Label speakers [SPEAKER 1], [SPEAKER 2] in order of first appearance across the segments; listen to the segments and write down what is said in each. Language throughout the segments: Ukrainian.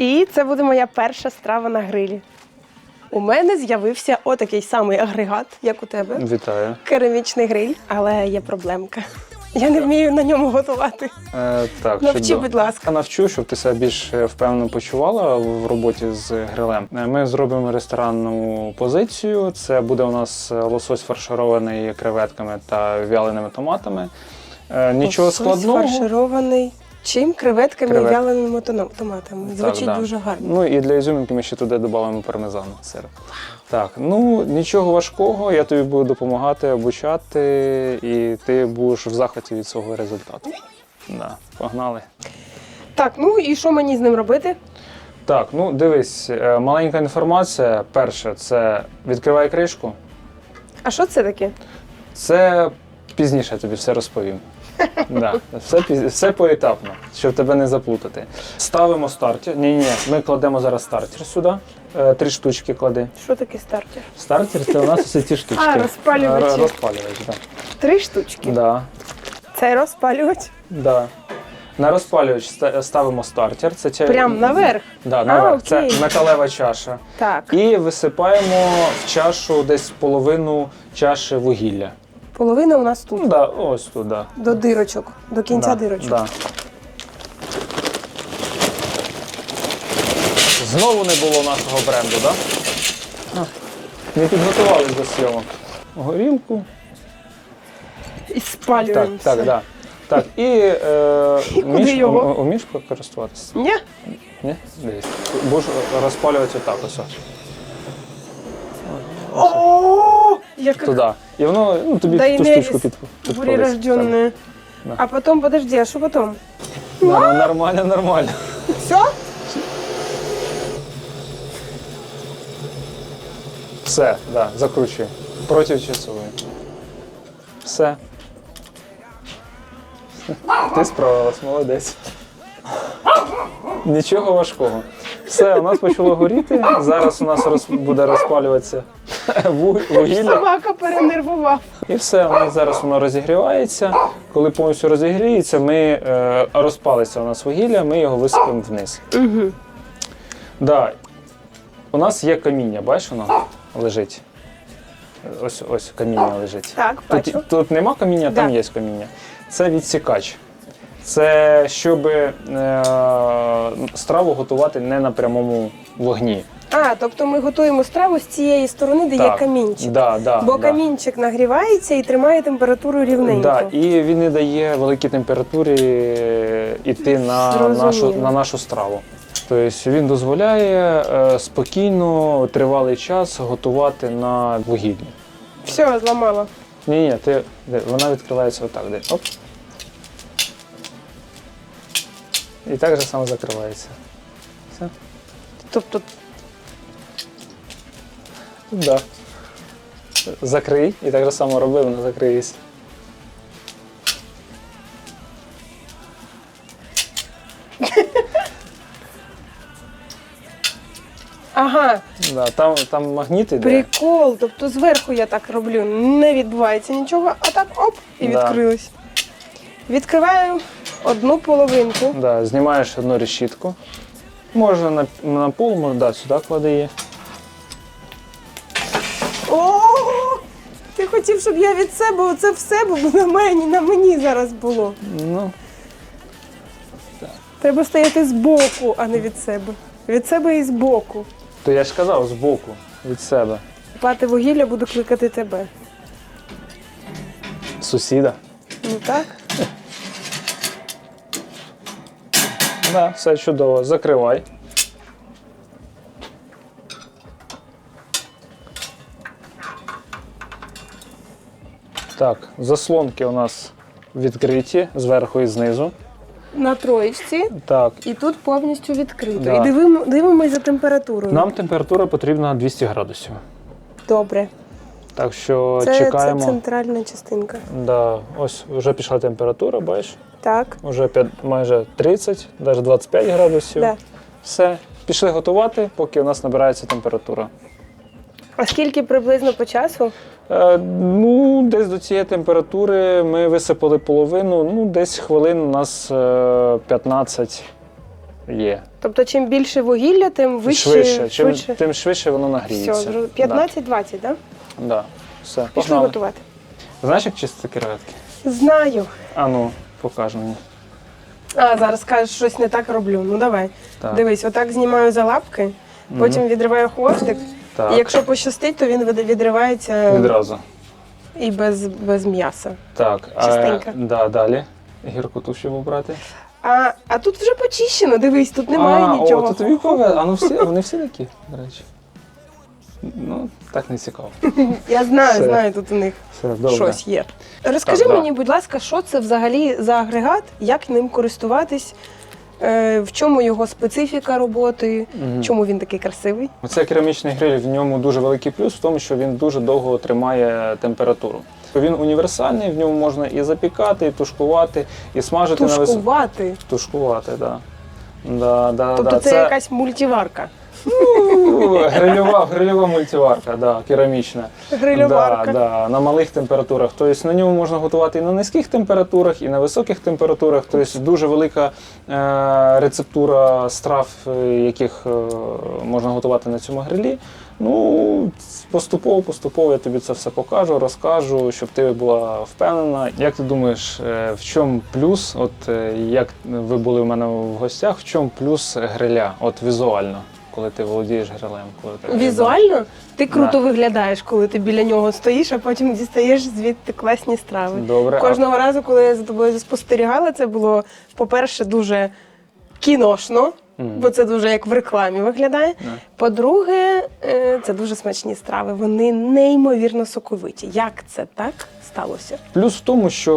[SPEAKER 1] І це буде моя перша страва на грилі. У мене з'явився отакий самий агрегат, як у тебе.
[SPEAKER 2] Вітаю.
[SPEAKER 1] Керамічний гриль, але є проблемка. Я не вмію на ньому готувати.
[SPEAKER 2] Е, так,
[SPEAKER 1] Навчи,
[SPEAKER 2] чудово.
[SPEAKER 1] будь ласка.
[SPEAKER 2] Навчу, щоб ти себе більш е, впевнено почувала в роботі з грилем. Е, Ми зробимо ресторанну позицію. Це буде у нас е, лосось фарширований креветками та вяленими томатами. Е, Нічого
[SPEAKER 1] Лосось
[SPEAKER 2] складного.
[SPEAKER 1] фарширований. Чим? Креветками
[SPEAKER 2] Кревет-
[SPEAKER 1] і вяленими тоно- томатами. Звучить
[SPEAKER 2] да.
[SPEAKER 1] дуже гарно.
[SPEAKER 2] Ну і для ізюминки ми ще туди додамо пармезану сир. Так, ну нічого важкого, я тобі буду допомагати, обучати, і ти будеш в захваті від свого результату. Да, погнали.
[SPEAKER 1] Так, ну і що мені з ним робити?
[SPEAKER 2] Так, ну дивись, е, маленька інформація. Перше, це відкривай кришку.
[SPEAKER 1] А що це таке?
[SPEAKER 2] Це пізніше я тобі все розповім. Да, все, піз- все поетапно, щоб тебе не заплутати. Ставимо стартер. Ні, ні, ми кладемо зараз стартер сюди. Е, Три штучки клади.
[SPEAKER 1] Що таке стартер?
[SPEAKER 2] Стартер це у нас ось ці штучки.
[SPEAKER 1] А, розпалювачі.
[SPEAKER 2] Р- Розпалювач, так.
[SPEAKER 1] Три штучки.
[SPEAKER 2] Да.
[SPEAKER 1] Це розпалювач.
[SPEAKER 2] Да. На розпалювач ста- ставимо стартер. Це чай...
[SPEAKER 1] Прям наверх.
[SPEAKER 2] Да, наверх. Це
[SPEAKER 1] окей.
[SPEAKER 2] металева чаша.
[SPEAKER 1] Так.
[SPEAKER 2] І висипаємо в чашу десь половину чаші вугілля.
[SPEAKER 1] Половина у нас
[SPEAKER 2] Ну
[SPEAKER 1] тут.
[SPEAKER 2] да, ось туди.
[SPEAKER 1] До дирочок, до кінця
[SPEAKER 2] да,
[SPEAKER 1] дирочок.
[SPEAKER 2] Да. Знову не було нашого бренду, так? Да? Не підготувались до зйомок. Горілку.
[SPEAKER 1] І
[SPEAKER 2] Так,
[SPEAKER 1] спалюємося.
[SPEAKER 2] так, да. Так, і е,
[SPEAKER 1] куди
[SPEAKER 2] вмієш,
[SPEAKER 1] його?
[SPEAKER 2] у- умієш користуватися?
[SPEAKER 1] Ні?
[SPEAKER 2] Ні? Дивись. Будеш розпалювати отак ось.
[SPEAKER 1] О, як
[SPEAKER 2] Туди. І воно ну, тобі
[SPEAKER 1] Да
[SPEAKER 2] ту штучку під, підпалить. Да.
[SPEAKER 1] А потім, подожди, а що потім?
[SPEAKER 2] Да, нормально, нормально.
[SPEAKER 1] Все?
[SPEAKER 2] Все, да, закручуй. Проти часової. Все. Ти справилась, молодець. Нічого важкого. Все, у нас почало горіти. Зараз у нас роз, буде розпалюватися вугілля.
[SPEAKER 1] Собака перенервував.
[SPEAKER 2] І все, у нас зараз воно розігрівається. Коли повністю розігріється, ми е, розпалиться у нас вугілля, ми його висипемо вниз.
[SPEAKER 1] Угу.
[SPEAKER 2] Да. У нас є каміння, бачиш, воно лежить. Ось ось каміння лежить.
[SPEAKER 1] Так, бачу.
[SPEAKER 2] Тут, тут нема каміння, там
[SPEAKER 1] Да.
[SPEAKER 2] є каміння. Це відсікач. Це щоб е, страву готувати не на прямому вогні.
[SPEAKER 1] А, тобто ми готуємо страву з цієї сторони, де є
[SPEAKER 2] Так.
[SPEAKER 1] камінчик.
[SPEAKER 2] Да, да,
[SPEAKER 1] Бо
[SPEAKER 2] да.
[SPEAKER 1] камінчик нагрівається і тримає температуру рівненько.
[SPEAKER 2] Да, і він не дає великій температурі йти на
[SPEAKER 1] Зрозуміло.
[SPEAKER 2] нашу, на нашу страву. Тобто він дозволяє е, спокійно тривалий час готувати на вугіллі.
[SPEAKER 1] Все, зламала.
[SPEAKER 2] Ні, ні, ти де, вона відкривається отак. Де. Оп. І так же само закривається. Все.
[SPEAKER 1] Тобто,
[SPEAKER 2] Да. Закрий і так же само роби, вона закриється.
[SPEAKER 1] ага,
[SPEAKER 2] Да, там, там магніт іде.
[SPEAKER 1] прикол. Тобто зверху я так роблю, не відбувається нічого, а так оп, і
[SPEAKER 2] Да.
[SPEAKER 1] відкрилось. Відкриваю одну половинку.
[SPEAKER 2] Да, знімаєш одну решітку. Можна на, на пол, можна да, сюди клади її.
[SPEAKER 1] О, ти хотів, щоб я від себе оце все бо на мені, на мені зараз було.
[SPEAKER 2] Ну,
[SPEAKER 1] Треба стояти збоку, а не від себе. Від себе і збоку.
[SPEAKER 2] то я ж казав збоку від себе.
[SPEAKER 1] Пати вугілля буду кликати тебе.
[SPEAKER 2] Сусіда.
[SPEAKER 1] Ну так?
[SPEAKER 2] Да, все чудово. Закривай. Так, заслонки у нас відкриті зверху і знизу.
[SPEAKER 1] На троєчці.
[SPEAKER 2] Так,
[SPEAKER 1] І тут повністю відкрито.
[SPEAKER 2] Да.
[SPEAKER 1] І дивимо, дивимось за температурою.
[SPEAKER 2] нам температура потрібна 200 градусів.
[SPEAKER 1] Добре.
[SPEAKER 2] Так що
[SPEAKER 1] Це,
[SPEAKER 2] чекаємо.
[SPEAKER 1] це центральна частинка.
[SPEAKER 2] Да, ось вже пішла температура, бачиш?
[SPEAKER 1] Так.
[SPEAKER 2] Вже майже 30, навіть 25 градусів.
[SPEAKER 1] Да.
[SPEAKER 2] Все, пішли готувати, поки у нас набирається температура.
[SPEAKER 1] А скільки приблизно по часу?
[SPEAKER 2] Е, ну, десь до цієї температури ми висипали половину, ну, десь хвилин у нас е, 15. Є.
[SPEAKER 1] Тобто, чим більше вугілля, тим вище,
[SPEAKER 2] швидше. Чим,
[SPEAKER 1] швидше.
[SPEAKER 2] Тим швидше воно нагріється.
[SPEAKER 1] Все, 15-20, так? Да?
[SPEAKER 2] Да. Да. Все,
[SPEAKER 1] Пішли
[SPEAKER 2] погнали.
[SPEAKER 1] готувати.
[SPEAKER 2] Знаєш, як чистити креветки?
[SPEAKER 1] Знаю.
[SPEAKER 2] А ну, покажи мені.
[SPEAKER 1] А, зараз кажеш, щось не так роблю. Ну давай.
[SPEAKER 2] Так.
[SPEAKER 1] Дивись, отак знімаю за лапки, потім відриваю хвостик.
[SPEAKER 2] Так.
[SPEAKER 1] І якщо пощастить, то він від- відривається
[SPEAKER 2] Відразу.
[SPEAKER 1] і без, без м'яса.
[SPEAKER 2] Так.
[SPEAKER 1] Чистенько.
[SPEAKER 2] А, да, далі. Гіркоту щоб обрати.
[SPEAKER 1] А, а тут вже почищено, дивись, тут немає
[SPEAKER 2] а,
[SPEAKER 1] нічого.
[SPEAKER 2] О, то тобі пове. А ну всі, вони всі такі, до речі. Ну, так не цікаво.
[SPEAKER 1] Я знаю,
[SPEAKER 2] Все.
[SPEAKER 1] знаю, тут у них
[SPEAKER 2] Все, добре.
[SPEAKER 1] щось є. Розкажи
[SPEAKER 2] Так, да.
[SPEAKER 1] мені, будь ласка, що це взагалі за агрегат, як ним користуватись, е, в чому його специфіка роботи,
[SPEAKER 2] Мгм.
[SPEAKER 1] чому він такий красивий?
[SPEAKER 2] Це керамічний гриль, в ньому дуже великий плюс в тому, що він дуже довго тримає температуру. Він універсальний, в ньому можна і запікати, і тушкувати, і смажити на високо.
[SPEAKER 1] Тушкувати.
[SPEAKER 2] Тушкувати, да. Да, да,
[SPEAKER 1] Тобто
[SPEAKER 2] да.
[SPEAKER 1] це, якась мультиварка.
[SPEAKER 2] Грильова, грильова мультиварка, да, керамічна.
[SPEAKER 1] Грильоварка.
[SPEAKER 2] Да, да, на малих температурах. Тобто на ньому можна готувати і на низьких температурах, і на високих температурах. Тобто дуже велика е, рецептура страв, е, яких е, можна готувати на цьому грилі. Ну, поступово, поступово я тобі це все покажу, розкажу, щоб ти була впевнена. Як ти думаєш, е, в чому плюс? От е, як ви були в мене в гостях, в чому плюс гриля? От візуально, коли ти володієш грилем? Коли ти
[SPEAKER 1] Візуально ти круто
[SPEAKER 2] Да.
[SPEAKER 1] виглядаєш, коли ти біля нього стоїш, а потім дістаєш звідти класні страви.
[SPEAKER 2] Добре. а-
[SPEAKER 1] Кожного разу, коли я за тобою спостерігала, це було, по-перше, дуже кіношно, бо це дуже як в рекламі виглядає. По-друге, е, це дуже смачні страви. Вони неймовірно соковиті. Як це так сталося?
[SPEAKER 2] Плюс в тому, що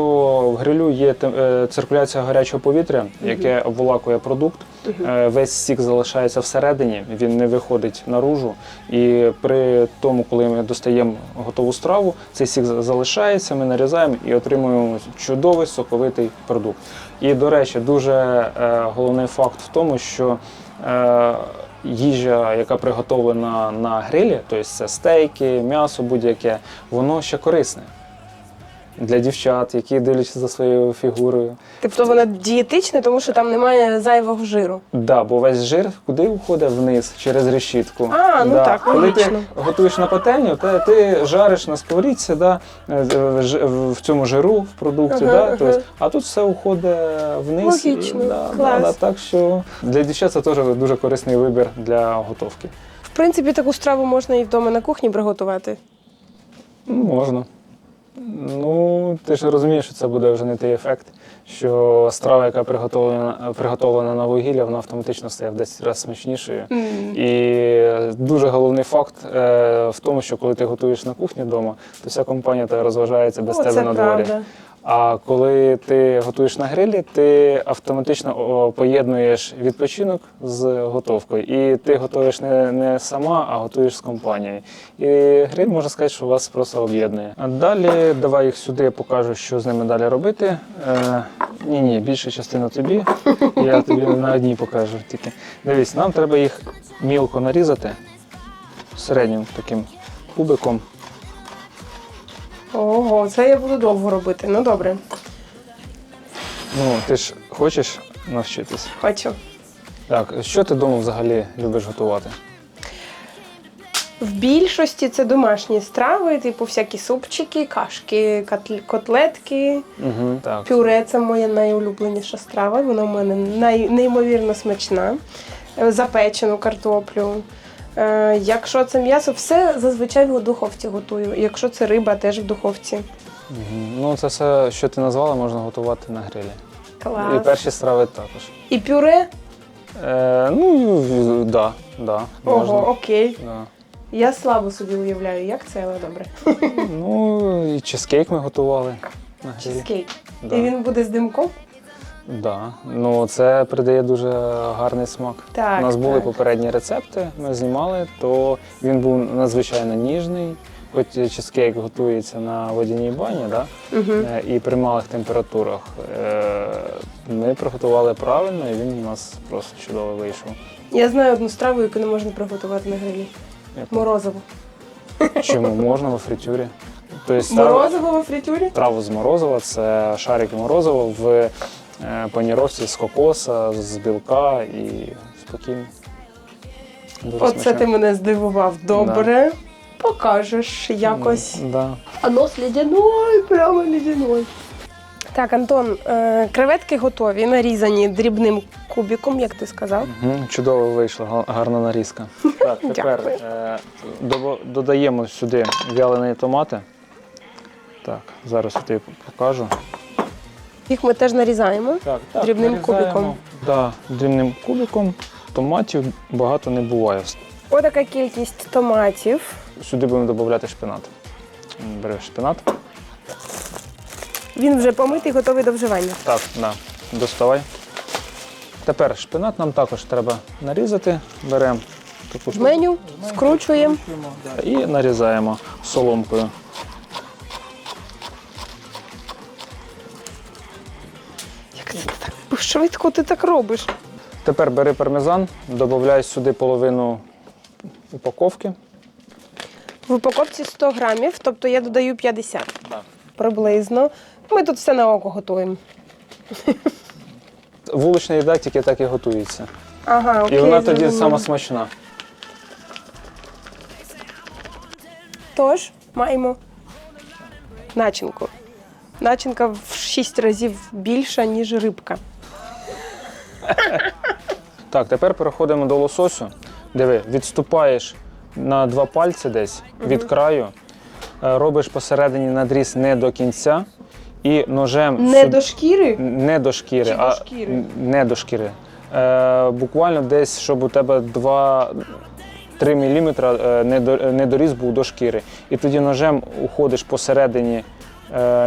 [SPEAKER 2] в грилю є е, циркуляція гарячого повітря, яке обволакує продукт. Е, Весь сік залишається всередині, він не виходить наружу. І при тому, коли ми достаємо готову страву, цей сік залишається, ми нарізаємо і отримуємо чудовий соковитий продукт. І, до речі, дуже головний факт в тому, що їжа, яка приготовлена на грилі, тобто це стейки, м'ясо будь-яке, воно ще корисне. Для дівчат, які дивляться за своєю фігурою.
[SPEAKER 1] Тобто вона дієтична, тому що там немає зайвого жиру.
[SPEAKER 2] Да, бо весь жир куди входить вниз через решітку.
[SPEAKER 1] А, ну
[SPEAKER 2] да.
[SPEAKER 1] так,
[SPEAKER 2] Коли ти готуєш на пательню, то ти жариш на сковорідці, да, е, в цьому жиру в продукті,
[SPEAKER 1] Ага,
[SPEAKER 2] да,
[SPEAKER 1] ага.
[SPEAKER 2] тобто, а тут все уходить вниз.
[SPEAKER 1] Логічно,
[SPEAKER 2] да,
[SPEAKER 1] клас.
[SPEAKER 2] Да, так що для дівчат це теж дуже корисний вибір для готовки.
[SPEAKER 1] В принципі, таку страву можна і вдома на кухні приготувати.
[SPEAKER 2] Ну, можна. Ну, ти ж розумієш, що це буде вже не той ефект, що страва, яка приготовлена, приготовлена на вугілля, вона автоматично стає в 10 разів смачнішою. І дуже головний факт е, в тому, що коли ти готуєш на кухні вдома, то вся компанія розважається без
[SPEAKER 1] О,
[SPEAKER 2] тебе
[SPEAKER 1] це
[SPEAKER 2] на дворі.
[SPEAKER 1] правда.
[SPEAKER 2] А коли ти готуєш на грилі, ти автоматично поєднуєш відпочинок з готовкою. І ти готуєш не, не сама, а готуєш з компанією. І гриль можна сказати, що вас просто об'єднує. А далі давай їх сюди, я покажу, що з ними далі робити. Е, ні, ні, більша частина тобі. Я тобі на одній покажу тільки. Дивись, нам треба їх мілко нарізати середнім таким кубиком.
[SPEAKER 1] Ого, це я буду довго робити. Ну добре,
[SPEAKER 2] Ну, ти ж хочеш навчитись?
[SPEAKER 1] хочу.
[SPEAKER 2] Так, що ти вдома взагалі любиш готувати?
[SPEAKER 1] В більшості це домашні страви, типу всякі супчики, кашки, котл- котлетки.
[SPEAKER 2] Угу. Так.
[SPEAKER 1] Пюре це моя найулюбленіша страва. Вона в мене най, неймовірно смачна. Е, Запечену картоплю. Е, якщо це м'ясо, все зазвичай в духовці готую. Якщо це риба, теж в духовці.
[SPEAKER 2] Ну, це все, що ти назвала, можна готувати на грилі. І
[SPEAKER 1] Клас.
[SPEAKER 2] перші страви також.
[SPEAKER 1] І пюре?
[SPEAKER 2] Е, ну, да, да, можна.
[SPEAKER 1] Ого, окей.
[SPEAKER 2] Да.
[SPEAKER 1] Я слабо собі уявляю, як це, але добре.
[SPEAKER 2] Ну, і чизкейк ми готували на грилі.
[SPEAKER 1] Чизкейк.
[SPEAKER 2] Да.
[SPEAKER 1] І він буде з димком?
[SPEAKER 2] Да. Ну, це придає дуже гарний смак.
[SPEAKER 1] Так,
[SPEAKER 2] У нас були
[SPEAKER 1] так.
[SPEAKER 2] попередні рецепти, ми знімали, то він був надзвичайно ніжний. Хоч чизкейк готується на водяній бані, да?
[SPEAKER 1] Угу.
[SPEAKER 2] І при малих температурах. Е, Ми приготували правильно, і він у нас просто чудово вийшов.
[SPEAKER 1] Я знаю одну страву, яку не можна приготувати на грилі. Морозиво.
[SPEAKER 2] Чому можна во фритюрі? Тобто
[SPEAKER 1] Морозиво во фритюрі?
[SPEAKER 2] Траву з морозива це шарики морозива в паніровці з кокоса, з білка і спокійно. Дуже
[SPEAKER 1] Оце
[SPEAKER 2] смачно.
[SPEAKER 1] ти мене здивував. Добре. Покажеш якось.
[SPEAKER 2] Да.
[SPEAKER 1] А нос ледяной, прямо ледяной. Так, Антон, е, креветки готові, нарізані дрібним кубиком, як ти сказав.
[SPEAKER 2] Мгм, Чудово вийшла, га- гарна нарізка. Так, тепер
[SPEAKER 1] Дякую.
[SPEAKER 2] е, додаємо сюди вялені томати. Так, зараз я тобі покажу.
[SPEAKER 1] Їх ми теж нарізаємо.
[SPEAKER 2] Так,
[SPEAKER 1] Дрібним
[SPEAKER 2] нарізаємо.
[SPEAKER 1] кубиком.
[SPEAKER 2] Да, дрібним кубиком. Томатів багато не буває.
[SPEAKER 1] Отака кількість томатів.
[SPEAKER 2] Сюди будемо додати шпинат. Береш шпинат.
[SPEAKER 1] Він вже помитий, готовий до вживання.
[SPEAKER 2] Так, да, доставай. Тепер шпинат нам також треба нарізати. Беремо таку
[SPEAKER 1] Жменю скручуємо.
[SPEAKER 2] і нарізаємо соломкою.
[SPEAKER 1] Швидко ти так робиш?
[SPEAKER 2] Тепер бери пармезан, додай сюди половину упаковки.
[SPEAKER 1] В упаковці 100 грамів, тобто я додаю 50 приблизно. Ми тут все на око готуємо.
[SPEAKER 2] Вулична їда тільки так і готується.
[SPEAKER 1] Ага, окей.
[SPEAKER 2] і вона тоді
[SPEAKER 1] зрозуміла.
[SPEAKER 2] сама смачна.
[SPEAKER 1] Тож маємо начинку. Начинка в 6 разів більша, ніж рибка.
[SPEAKER 2] Так, тепер переходимо до лососю. Диви, відступаєш на два пальці десь від краю, е, робиш посередині надріз не до кінця і ножем
[SPEAKER 1] Не
[SPEAKER 2] сюди-
[SPEAKER 1] до шкіри.
[SPEAKER 2] не до шкіри,
[SPEAKER 1] Чи до
[SPEAKER 2] а
[SPEAKER 1] шкіри?
[SPEAKER 2] н- не до шкіри. Е, буквально десь, щоб у тебе 2-3 мм недоріз був до шкіри. І тоді ножем уходиш посередині е,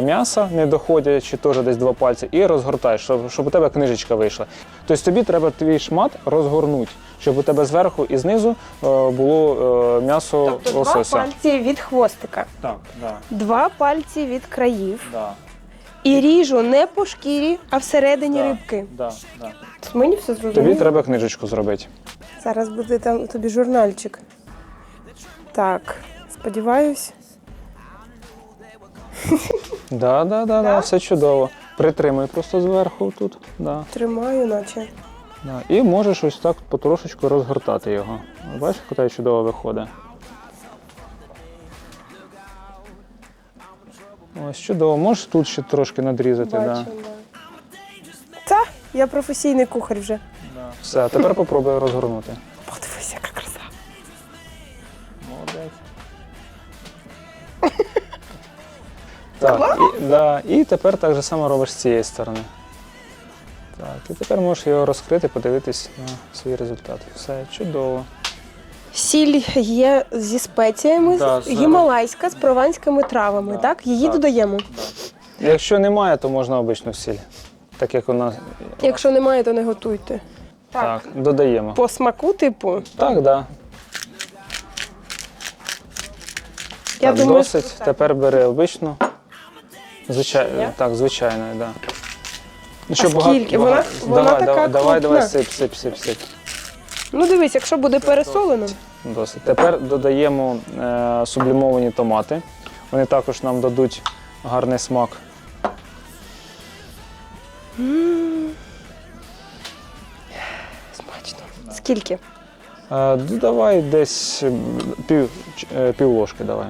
[SPEAKER 2] м'яса, не доходячи теж десь два пальці, і розгортаєш, щоб, щоб у тебе книжечка вийшла. Тобто тобі треба твій шмат розгорнути, щоб у тебе зверху і знизу е, було е, м'ясо
[SPEAKER 1] Тобто два пальці від хвостика,
[SPEAKER 2] Так, да,
[SPEAKER 1] два пальці від країв.
[SPEAKER 2] да,
[SPEAKER 1] І ріжу не по шкірі, а всередині
[SPEAKER 2] Да.
[SPEAKER 1] рибки.
[SPEAKER 2] да, да.
[SPEAKER 1] Мені все зрозуміло.
[SPEAKER 2] Тобі треба книжечку зробити.
[SPEAKER 1] Зараз буде там тобі журнальчик. Так, сподіваюсь.
[SPEAKER 2] Да, да, да, да, все чудово. Притримуй просто зверху тут. Да,
[SPEAKER 1] Тримаю, наче.
[SPEAKER 2] да. І можеш ось так потрошечку розгортати його. Бачиш, тебе чудово виходить. Ось чудово. Можеш тут ще трошки надрізати.
[SPEAKER 1] Бачу,
[SPEAKER 2] Да.
[SPEAKER 1] да. Та, я професійний кухар вже.
[SPEAKER 2] Все, тепер попробуй розгорнути. Так, і, да, і тепер так же само робиш з цієї сторони. Так, і тепер можеш його розкрити, подивитись на свій результат. Все чудово.
[SPEAKER 1] Сіль є зі спеціями,
[SPEAKER 2] Да,
[SPEAKER 1] з-
[SPEAKER 2] зараз.
[SPEAKER 1] гімалайська з прованськими травами,
[SPEAKER 2] Да,
[SPEAKER 1] так? Її
[SPEAKER 2] так.
[SPEAKER 1] додаємо.
[SPEAKER 2] Якщо немає, то можна обичну сіль. Так як у нас.
[SPEAKER 1] Якщо немає, то не готуйте.
[SPEAKER 2] Так, додаємо.
[SPEAKER 1] По смаку, типу,
[SPEAKER 2] Так, так. Да.
[SPEAKER 1] я
[SPEAKER 2] так,
[SPEAKER 1] думаю,
[SPEAKER 2] досить. Тепер бери обичну. Звичай... Так, звичайно, так. Да. Ну,
[SPEAKER 1] А скільки? Вона- вона
[SPEAKER 2] давай,
[SPEAKER 1] така
[SPEAKER 2] давай, давай, давай,
[SPEAKER 1] крупна.
[SPEAKER 2] сип, сип, сип, сип.
[SPEAKER 1] Ну дивись, якщо буде пересолено,
[SPEAKER 2] Досить. Тепер додаємо е, сублімовані томати. Вони також нам дадуть гарний смак.
[SPEAKER 1] смачно. Скільки?
[SPEAKER 2] Е, додавай десь м, пів, ч- е, пів ложки давай.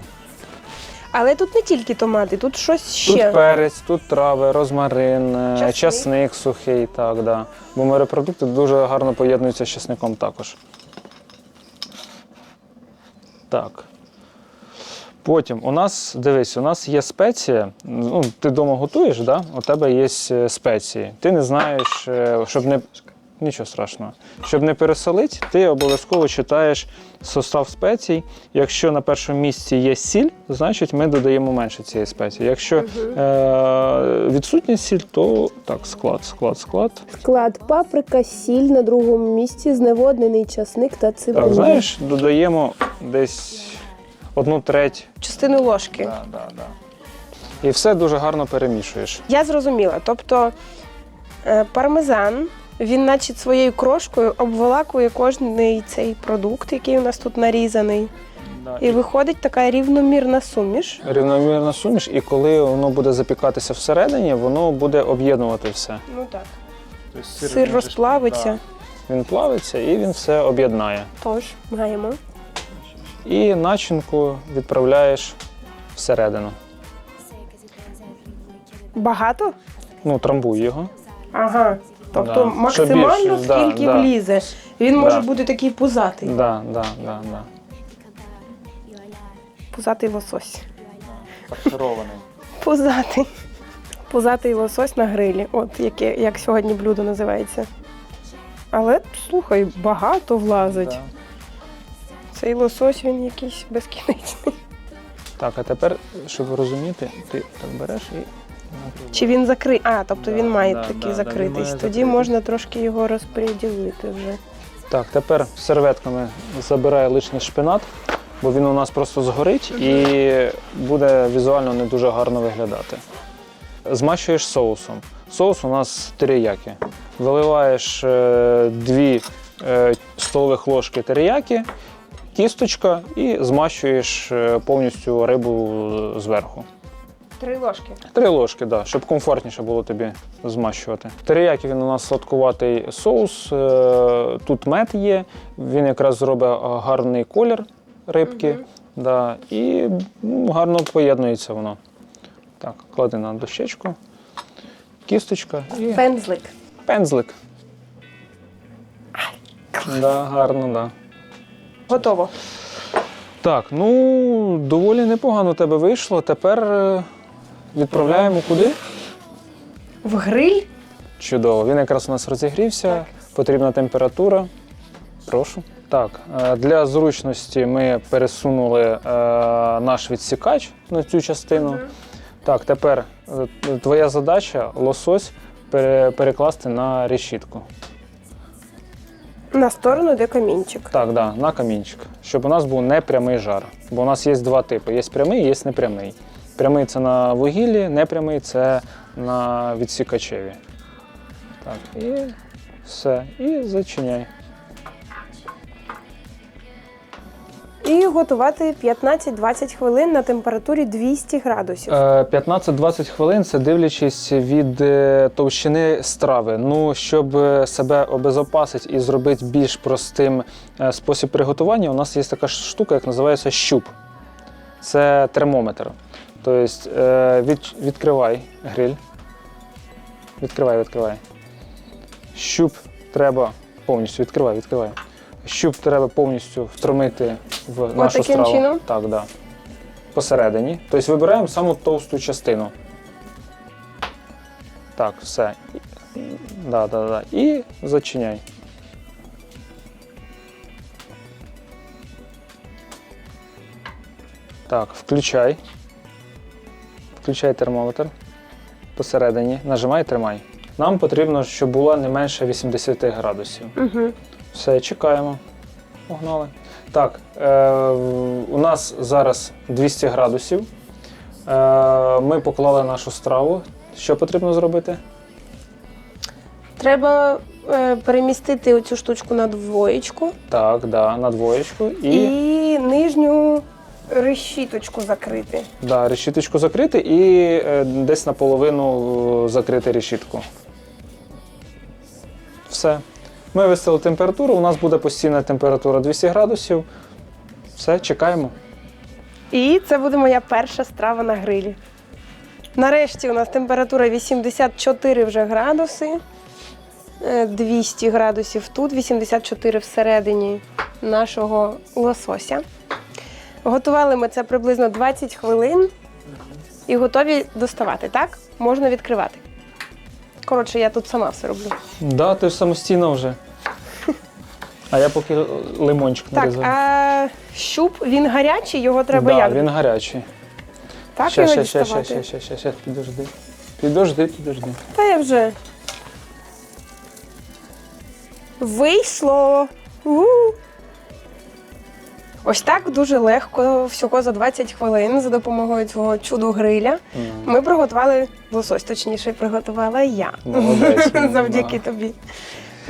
[SPEAKER 1] Але тут не тільки томати, тут щось ще.
[SPEAKER 2] Тут перець, тут трави, розмарин, е,
[SPEAKER 1] Часник.
[SPEAKER 2] часник сухий, так, да. Бо морепродукти дуже гарно поєднуються з часником також. Так. Потім у нас, дивись, у нас є спеція. Ну, ти вдома готуєш, да? у тебе є е, спеції. Ти не знаєш, е, щоб не. Нічого страшного. Щоб не пересолити, ти обов'язково читаєш состав спецій. Якщо на першому місці є сіль, значить ми додаємо менше цієї спеції. Якщо е- відсутня сіль, то так, склад, склад, склад.
[SPEAKER 1] Склад паприка, сіль на другому місці, зневоднений часник та цибуля.
[SPEAKER 2] Так, знаєш, додаємо десь одну треть.
[SPEAKER 1] Частину ложки.
[SPEAKER 2] Да, да, да. І все дуже гарно перемішуєш.
[SPEAKER 1] Я зрозуміла. Тобто е, пармезан, він, наче своєю крошкою, обволакує кожний цей продукт, який у нас тут нарізаний. І виходить така рівномірна суміш.
[SPEAKER 2] Рівномірна суміш, і коли воно буде запікатися всередині, воно буде об'єднувати все.
[SPEAKER 1] Ну так.
[SPEAKER 2] Тобто
[SPEAKER 1] Сир розплавиться.
[SPEAKER 2] Він плавиться і він все об'єднає.
[SPEAKER 1] Тож, маємо.
[SPEAKER 2] І начинку відправляєш всередину.
[SPEAKER 1] Багато?
[SPEAKER 2] Ну, трамбуй його.
[SPEAKER 1] Ага. Тобто
[SPEAKER 2] Да.
[SPEAKER 1] максимально
[SPEAKER 2] Що більше,
[SPEAKER 1] скільки
[SPEAKER 2] да.
[SPEAKER 1] влізе. Він може
[SPEAKER 2] Да.
[SPEAKER 1] бути такий пузатий.
[SPEAKER 2] Да, да, да, да.
[SPEAKER 1] Пузатий лосось.
[SPEAKER 2] Фарширований.
[SPEAKER 1] Пузатий. Пузатий лосось на грилі. От яке, як сьогодні блюдо називається. Але слухай, багато влазить. Цей лосось він якийсь безкінечний.
[SPEAKER 2] Так, а тепер, щоб розуміти, ти так береш і.
[SPEAKER 1] Чи він закритий? А, тобто
[SPEAKER 2] Да,
[SPEAKER 1] він має
[SPEAKER 2] да,
[SPEAKER 1] такий
[SPEAKER 2] да, да,
[SPEAKER 1] закритись. Тоді
[SPEAKER 2] закритись.
[SPEAKER 1] можна трошки його розподілити вже.
[SPEAKER 2] Так, тепер серветками забирає лишній шпинат, бо він у нас просто згорить і буде візуально не дуже гарно виглядати. Змащуєш соусом. Соус у нас теріякі. Виливаєш е, дві е, столових ложки теріякі, кісточка і змащуєш е, повністю рибу зверху.
[SPEAKER 1] Три ложки.
[SPEAKER 2] Три ложки, да, щоб комфортніше було тобі змащувати. Теріякі він у нас сладкуватий соус. е, Тут мед є, він якраз зробить е, гарний колір рибки.
[SPEAKER 1] Мгм.
[SPEAKER 2] Да, і ну, гарно поєднується воно. Так, клади на дощечку, кісточка і
[SPEAKER 1] Пензлик.
[SPEAKER 2] пензлик. Да, гарно, да.
[SPEAKER 1] Готово.
[SPEAKER 2] Так, ну доволі непогано у тебе вийшло. Тепер е, відправляємо куди?
[SPEAKER 1] В гриль
[SPEAKER 2] Чудово. Він якраз у нас розігрівся,
[SPEAKER 1] Так.
[SPEAKER 2] потрібна температура. Прошу. Так, е, для зручності ми пересунули е, наш відсікач на цю частину. Так, тепер е, твоя задача лосось перекласти на решітку.
[SPEAKER 1] на сторону, де камінчик.
[SPEAKER 2] Так, да, на камінчик, щоб у нас був непрямий жар. Бо у нас є два типи: є прямий, є непрямий. Прямий це на вугіллі, непрямий це на відсікачеві. Так, і все. І зачиняй.
[SPEAKER 1] І готувати 15-20 хвилин на температурі 200 градусів.
[SPEAKER 2] Е, 15-20 хвилин це дивлячись від е, товщини страви. Ну, щоб е, себе обезопасити і зробити більш простим е, спосіб приготування, у нас є така штука, як називається щуп. Це термометр. Тобто е, від, відкривай гриль. Відкривай, відкривай. Щуп треба повністю відкривай, відкривай. Щуп треба повністю втромити в нашу
[SPEAKER 1] таким
[SPEAKER 2] страву.
[SPEAKER 1] чином?
[SPEAKER 2] Так, да. Посередині. Тобто вибираємо саму товсту частину. Так, все. Да, да, да. І зачиняй. Так, включай. Включай термометр. Посередині. Нажимай, тримай. Нам потрібно, щоб було не менше 80 градусів.
[SPEAKER 1] Угу.
[SPEAKER 2] Все, чекаємо. Погнали. Так, е, у нас зараз 200 градусів. Е, ми поклали нашу страву. Що потрібно зробити?
[SPEAKER 1] Треба е, перемістити оцю штучку на двоєчку
[SPEAKER 2] Так, да, на двоєчку. І,
[SPEAKER 1] і нижню решіточку закрити.
[SPEAKER 2] Да, решіточку закрити і е, десь наполовину е, закрити решітку. Все. Ми виставили температуру, у нас буде постійна температура 200 градусів. Все, чекаємо.
[SPEAKER 1] І це буде моя перша страва на грилі. Нарешті у нас температура 84 вже градуси. Е, 200 градусів тут, 84 всередині нашого лосося. Готували ми це приблизно 20 хвилин і готові доставати, так? Можна відкривати. Коротше, я тут сама все роблю.
[SPEAKER 2] Да, ти ж самостійно вже. А я поки лимончик
[SPEAKER 1] Так,
[SPEAKER 2] нарізаю.
[SPEAKER 1] а щуп, він гарячий, його треба
[SPEAKER 2] да,
[SPEAKER 1] як?
[SPEAKER 2] він гарячий.
[SPEAKER 1] Так
[SPEAKER 2] ще,
[SPEAKER 1] його
[SPEAKER 2] ще, ще,
[SPEAKER 1] діставати?
[SPEAKER 2] ще, ще, ще, ще, підожди. Підожди, підожди.
[SPEAKER 1] Та я вже. Вийшло. у Ось так дуже легко, всього за 20 хвилин за допомогою цього чуду гриля. Ми приготували лосось, точніше, приготувала я.
[SPEAKER 2] Молодець,
[SPEAKER 1] Завдяки
[SPEAKER 2] да.
[SPEAKER 1] тобі.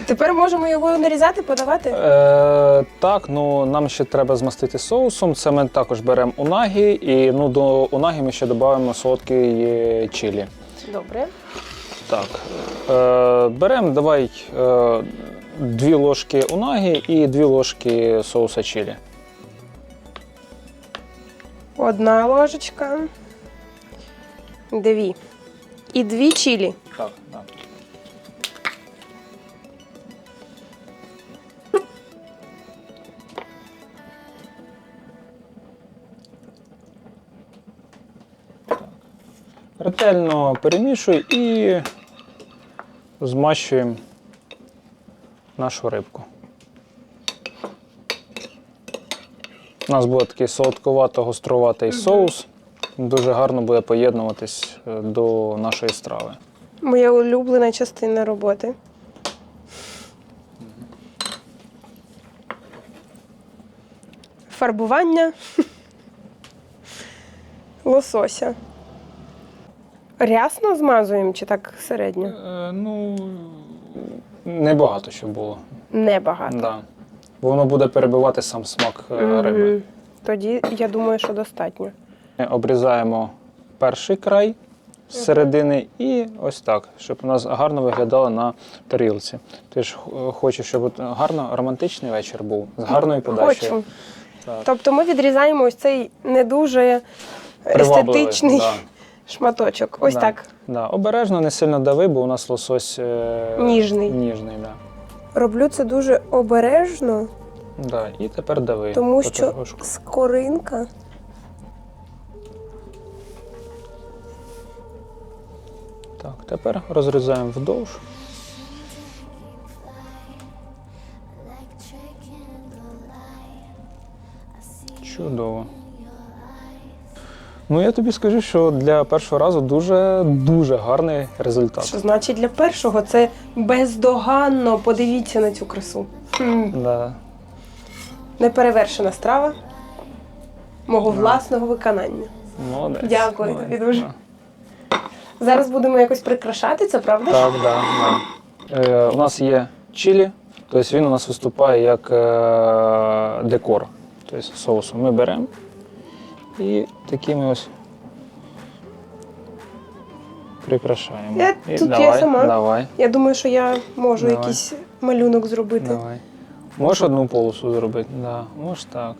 [SPEAKER 1] Тепер можемо його нарізати, подавати.
[SPEAKER 2] Е, так, ну нам ще треба змастити соусом. Це ми також беремо унагі, і ну, до унагі ми ще додаємо солодкий е, чилі.
[SPEAKER 1] Добре.
[SPEAKER 2] Так. Е, беремо давай е, дві ложки унагі і дві ложки соуса чилі.
[SPEAKER 1] Одна ложечка. Дві. І дві чилі.
[SPEAKER 2] Так, так. Ретельно перемішуй і змащуємо нашу рибку. У нас буде такий солодковато-гоструватий соус. Дуже гарно буде поєднуватись е, до нашої страви.
[SPEAKER 1] Моя улюблена частина роботи. Фарбування лосося. Рясно змазуємо чи так середньо?
[SPEAKER 2] Е, ну, небагато щоб було.
[SPEAKER 1] Небагато.
[SPEAKER 2] Да. Воно буде перебивати сам смак е, риби.
[SPEAKER 1] Тоді я думаю, що достатньо.
[SPEAKER 2] Ми обрізаємо перший край з середини і ось так, щоб у нас гарно виглядало на тарілці. Ти ж е, хочеш, щоб от гарно романтичний вечір був з гарною подачею.
[SPEAKER 1] Хочу.
[SPEAKER 2] Так.
[SPEAKER 1] Тобто ми відрізаємо ось цей не дуже
[SPEAKER 2] Привабливий,
[SPEAKER 1] естетичний
[SPEAKER 2] да.
[SPEAKER 1] шматочок. Ось
[SPEAKER 2] Да.
[SPEAKER 1] так.
[SPEAKER 2] Да. Обережно, не сильно дави, бо у нас лосось е,
[SPEAKER 1] Ніжний.
[SPEAKER 2] ніжний да.
[SPEAKER 1] Роблю це дуже обережно,
[SPEAKER 2] Да. І тепер дави.
[SPEAKER 1] тому що скоринка.
[SPEAKER 2] Так, тепер розрізаємо вдовж. Чудово. Ну, я тобі скажу, що для першого разу дуже дуже гарний результат.
[SPEAKER 1] Що значить для першого це бездоганно. Подивіться на цю красу.
[SPEAKER 2] Да.
[SPEAKER 1] Неперевершена страва мого власного виконання.
[SPEAKER 2] Молодець.
[SPEAKER 1] Дякую
[SPEAKER 2] Молодець.
[SPEAKER 1] тобі дуже.
[SPEAKER 2] Да.
[SPEAKER 1] Зараз будемо якось прикрашати це, правда?
[SPEAKER 2] Так, да, да. Е, у нас є чилі, тобто він у нас виступає як е, декор. Тобто соусу ми беремо і такими ось прикрашаємо.
[SPEAKER 1] Я-
[SPEAKER 2] і
[SPEAKER 1] тут я сама.
[SPEAKER 2] Давай,
[SPEAKER 1] Я думаю, що я можу
[SPEAKER 2] Давай.
[SPEAKER 1] якийсь малюнок зробити.
[SPEAKER 2] давай. Можеш одну полосу зробити? Да, можеш так.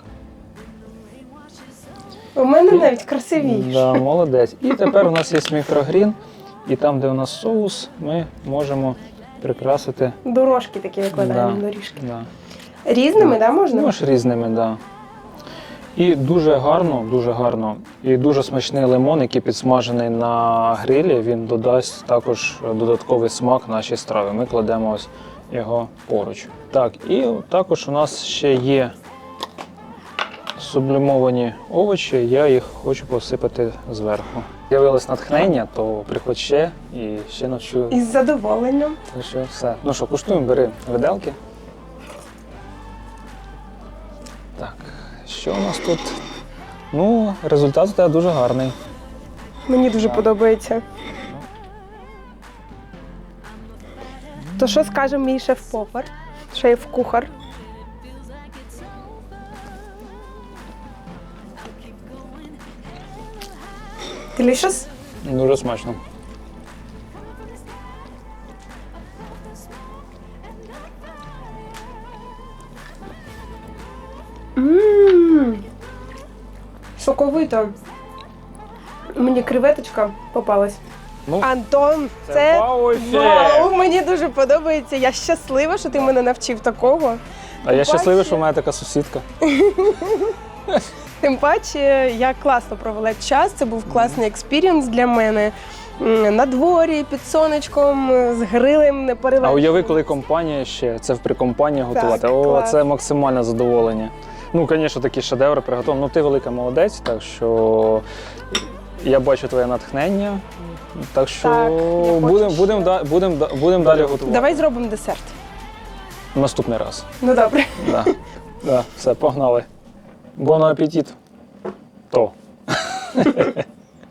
[SPEAKER 1] У мене навіть красивіше.
[SPEAKER 2] Да, молодець. І тепер у нас є мікрогрін, і там, де у нас соус, ми можемо прикрасити.
[SPEAKER 1] Дорожки такі викладаємо,
[SPEAKER 2] Да.
[SPEAKER 1] доріжки.
[SPEAKER 2] Да.
[SPEAKER 1] Різними, да, можна?
[SPEAKER 2] Ну, ж різними, так. Да. І дуже гарно, дуже гарно. І дуже смачний лимон, який підсмажений на грилі, він додасть також додатковий смак нашій страві. Ми кладемо ось його поруч. Так, і також у нас ще є сублімовані овочі, я їх хочу посипати зверху. З'явилось натхнення, то приходь ще і ще навчу.
[SPEAKER 1] Із задоволенням.
[SPEAKER 2] Так що все. Ну що, куштуємо, бери виделки. Що у нас тут? Ну, результат у тебе дуже гарний.
[SPEAKER 1] Мені дуже подобається. То що скаже мій шеф-повар? Шеф-кухар. Delicious?
[SPEAKER 2] Дуже смачно.
[SPEAKER 1] Ммм. Соковито. Мені креветочка попалась.
[SPEAKER 2] Ну,
[SPEAKER 1] Антон,
[SPEAKER 2] це
[SPEAKER 1] це,
[SPEAKER 2] вау-ефект!
[SPEAKER 1] вау, мені дуже подобається. Я щаслива, що ти мене навчив такого.
[SPEAKER 2] а я щасливий, що в мене така сусідка.
[SPEAKER 1] Тим паче, я класно провела час. Це був класний експірієнс для мене. М, На дворі, під сонечком, з грилем, не
[SPEAKER 2] А
[SPEAKER 1] перевершено.
[SPEAKER 2] уяви, коли компанія ще це при компанії готувати. О,
[SPEAKER 1] клас.
[SPEAKER 2] це максимальне задоволення. Ну, звісно, такі шедеври приготовлені. Ну, ти велика молодець, так що я бачу твоє натхнення. Так що
[SPEAKER 1] Так, я хочу
[SPEAKER 2] будемо
[SPEAKER 1] ще.
[SPEAKER 2] будем, да, будем, да- будем далі готувати.
[SPEAKER 1] Давай зробимо десерт.
[SPEAKER 2] Наступний раз.
[SPEAKER 1] Ну добре.
[SPEAKER 2] Да. Да, все, погнали. Бон апетит. То.